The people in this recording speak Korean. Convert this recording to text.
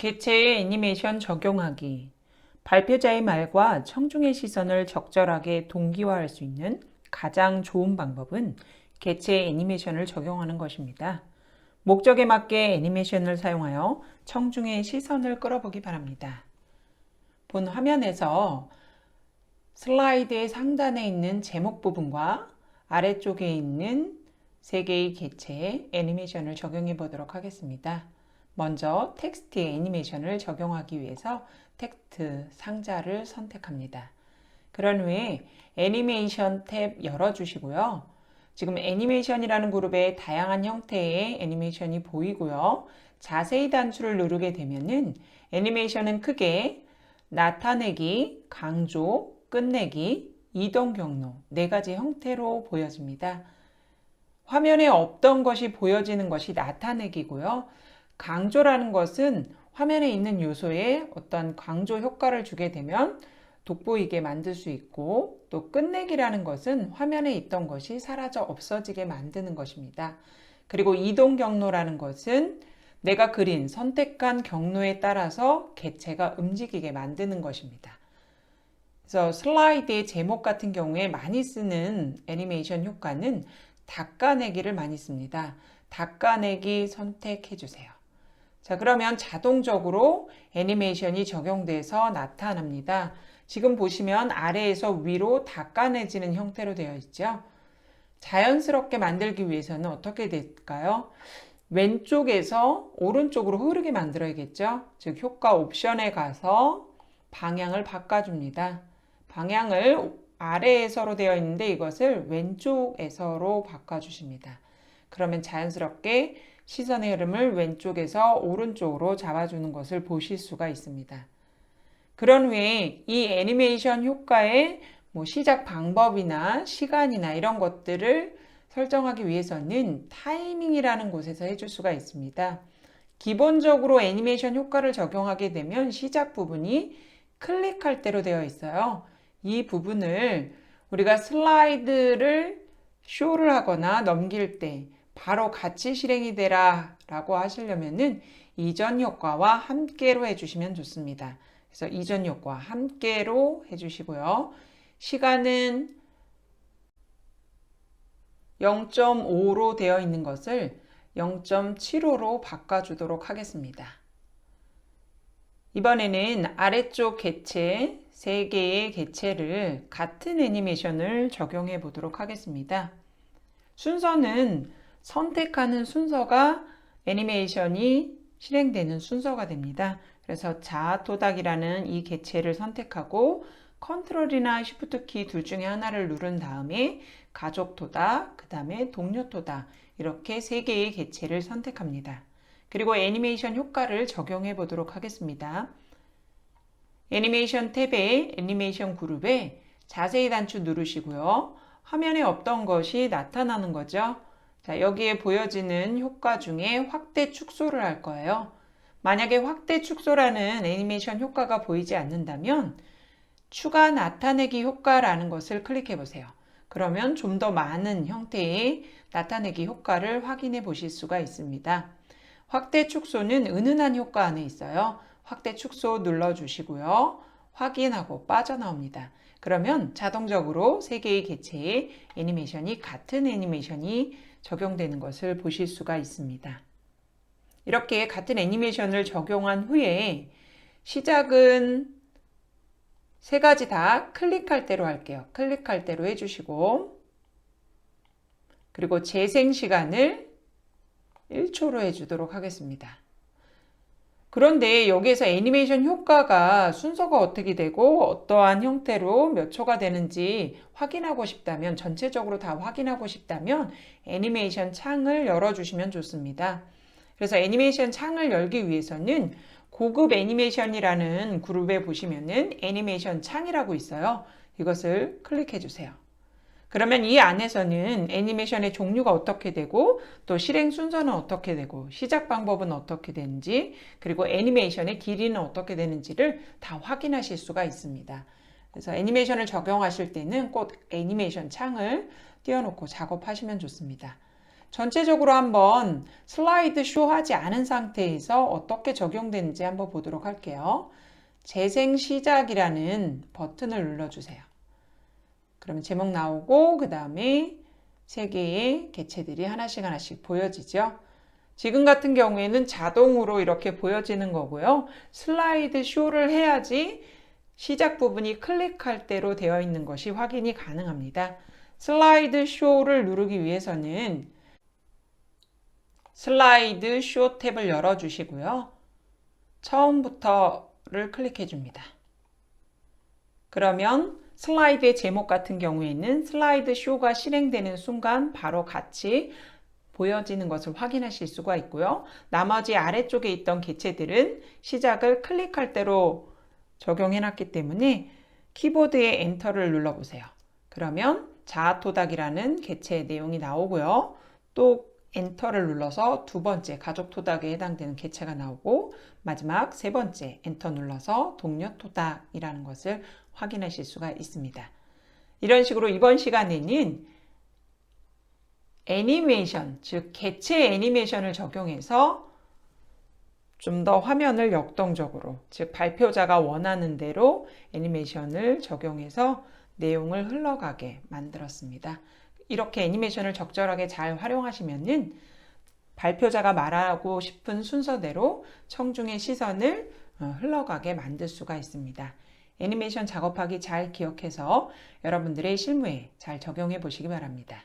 개체의 애니메이션 적용하기. 발표자의 말과 청중의 시선을 적절하게 동기화할 수 있는 가장 좋은 방법은 개체의 애니메이션을 적용하는 것입니다. 목적에 맞게 애니메이션을 사용하여 청중의 시선을 끌어보기 바랍니다. 본 화면에서 슬라이드의 상단에 있는 제목 부분과 아래쪽에 있는 세 개의 개체의 애니메이션을 적용해 보도록 하겠습니다. 먼저 텍스트의 애니메이션을 적용하기 위해서 텍스트 상자를 선택합니다. 그런 후에 애니메이션 탭 열어주시고요. 지금 애니메이션이라는 그룹에 다양한 형태의 애니메이션이 보이고요. 자세히 단추를 누르게 되면은 애니메이션은 크게 나타내기, 강조, 끝내기, 이동 경로 네 가지 형태로 보여집니다. 화면에 없던 것이 보여지는 것이 나타내기고요. 강조라는 것은 화면에 있는 요소에 어떤 강조 효과를 주게 되면 돋보이게 만들 수 있고 또 끝내기라는 것은 화면에 있던 것이 사라져 없어지게 만드는 것입니다. 그리고 이동 경로라는 것은 내가 그린 선택한 경로에 따라서 개체가 움직이게 만드는 것입니다. 그래서 슬라이드의 제목 같은 경우에 많이 쓰는 애니메이션 효과는 닦아내기를 많이 씁니다. 닦아내기 선택해 주세요. 자, 그러면 자동적으로 애니메이션이 적용돼서 나타납니다. 지금 보시면 아래에서 위로 닦아내지는 형태로 되어 있죠. 자연스럽게 만들기 위해서는 어떻게 될까요? 왼쪽에서 오른쪽으로 흐르게 만들어야겠죠. 즉, 효과 옵션에 가서 방향을 바꿔줍니다. 방향을 아래에서로 되어 있는데 이것을 왼쪽에서로 바꿔주십니다. 그러면 자연스럽게 시선의 흐름을 왼쪽에서 오른쪽으로 잡아주는 것을 보실 수가 있습니다. 그런 후에 이 애니메이션 효과의 뭐 시작 방법이나 시간이나 이런 것들을 설정하기 위해서는 타이밍이라는 곳에서 해줄 수가 있습니다. 기본적으로 애니메이션 효과를 적용하게 되면 시작 부분이 클릭할 대로 되어 있어요. 이 부분을 우리가 슬라이드를 쇼를 하거나 넘길 때 바로 같이 실행이 되라 라고 하시려면은 이전 효과와 함께로 해주시면 좋습니다. 그래서 이전 효과 함께로 해주시고요. 시간은 0.5로 되어 있는 것을 0.75로 바꿔주도록 하겠습니다. 이번에는 아래쪽 개체 3개의 개체를 같은 애니메이션을 적용해 보도록 하겠습니다. 순서는 선택하는 순서가 애니메이션이 실행되는 순서가 됩니다. 그래서 자토닥이라는 이 개체를 선택하고 컨트롤이나 쉬프트 키 둘 중에 하나를 누른 다음에 가족 토닥, 그 다음에 동료 토닥 이렇게 세 개의 개체를 선택합니다. 그리고 애니메이션 효과를 적용해 보도록 하겠습니다. 애니메이션 탭에 애니메이션 그룹에 자세히 단추 누르시고요. 화면에 없던 것이 나타나는 거죠. 자, 여기에 보여지는 효과 중에 확대 축소를 할 거예요. 만약에 확대 축소라는 애니메이션 효과가 보이지 않는다면 추가 나타내기 효과라는 것을 클릭해 보세요. 그러면 좀 더 많은 형태의 나타내기 효과를 확인해 보실 수가 있습니다. 확대 축소는 은은한 효과 안에 있어요. 확대 축소 눌러 주시고요. 확인하고 빠져나옵니다. 그러면 자동적으로 세 개의 개체의 애니메이션이 같은 애니메이션이 적용되는 것을 보실 수가 있습니다. 이렇게 같은 애니메이션을 적용한 후에 시작은 세 가지 다 클릭할 대로 할게요. 클릭할 대로 해주시고 그리고 재생 시간을 1초로 해주도록 하겠습니다. 그런데 여기에서 애니메이션 효과가 순서가 어떻게 되고 어떠한 형태로 몇 초가 되는지 확인하고 싶다면 전체적으로 다 확인하고 싶다면 애니메이션 창을 열어주시면 좋습니다. 그래서 애니메이션 창을 열기 위해서는 고급 애니메이션이라는 그룹에 보시면은 애니메이션 창이라고 있어요. 이것을 클릭해 주세요. 그러면 이 안에서는 애니메이션의 종류가 어떻게 되고 또 실행 순서는 어떻게 되고 시작 방법은 어떻게 되는지 그리고 애니메이션의 길이는 어떻게 되는지를 다 확인하실 수가 있습니다. 그래서 애니메이션을 적용하실 때는 꼭 애니메이션 창을 띄워놓고 작업하시면 좋습니다. 전체적으로 한번 슬라이드 쇼 하지 않은 상태에서 어떻게 적용되는지 한번 보도록 할게요. 재생 시작이라는 버튼을 눌러주세요. 그러면 제목 나오고 그 다음에 세 개의 개체들이 하나씩 하나씩 보여지죠. 지금 같은 경우에는 자동으로 이렇게 보여지는 거고요. 슬라이드 쇼를 해야지 시작 부분이 클릭할 대로 되어 있는 것이 확인이 가능합니다. 슬라이드 쇼를 누르기 위해서는 슬라이드 쇼 탭을 열어주시고요. 처음부터를 클릭해 줍니다. 그러면 슬라이드의 제목 같은 경우에는 슬라이드 쇼가 실행되는 순간 바로 같이 보여지는 것을 확인하실 수가 있고요. 나머지 아래쪽에 있던 개체들은 시작을 클릭할 대로 적용해 놨기 때문에 키보드의 엔터를 눌러 보세요. 그러면 자아토닥이라는 개체의 내용이 나오고요. 또 엔터를 눌러서 두 번째 가족 토닥에 해당되는 개체가 나오고 마지막 세 번째 엔터 눌러서 동료 토닥이라는 것을 확인하실 수가 있습니다. 이런 식으로 이번 시간에는 애니메이션, 즉 개체 애니메이션을 적용해서 좀 더 화면을 역동적으로, 즉 발표자가 원하는 대로 애니메이션을 적용해서 내용을 흘러가게 만들었습니다. 이렇게 애니메이션을 적절하게 잘 활용하시면은 발표자가 말하고 싶은 순서대로 청중의 시선을 어, 흘러가게 만들 수가 있습니다. 애니메이션 작업하기 잘 기억해서 여러분들의 실무에 잘 적용해 보시기 바랍니다.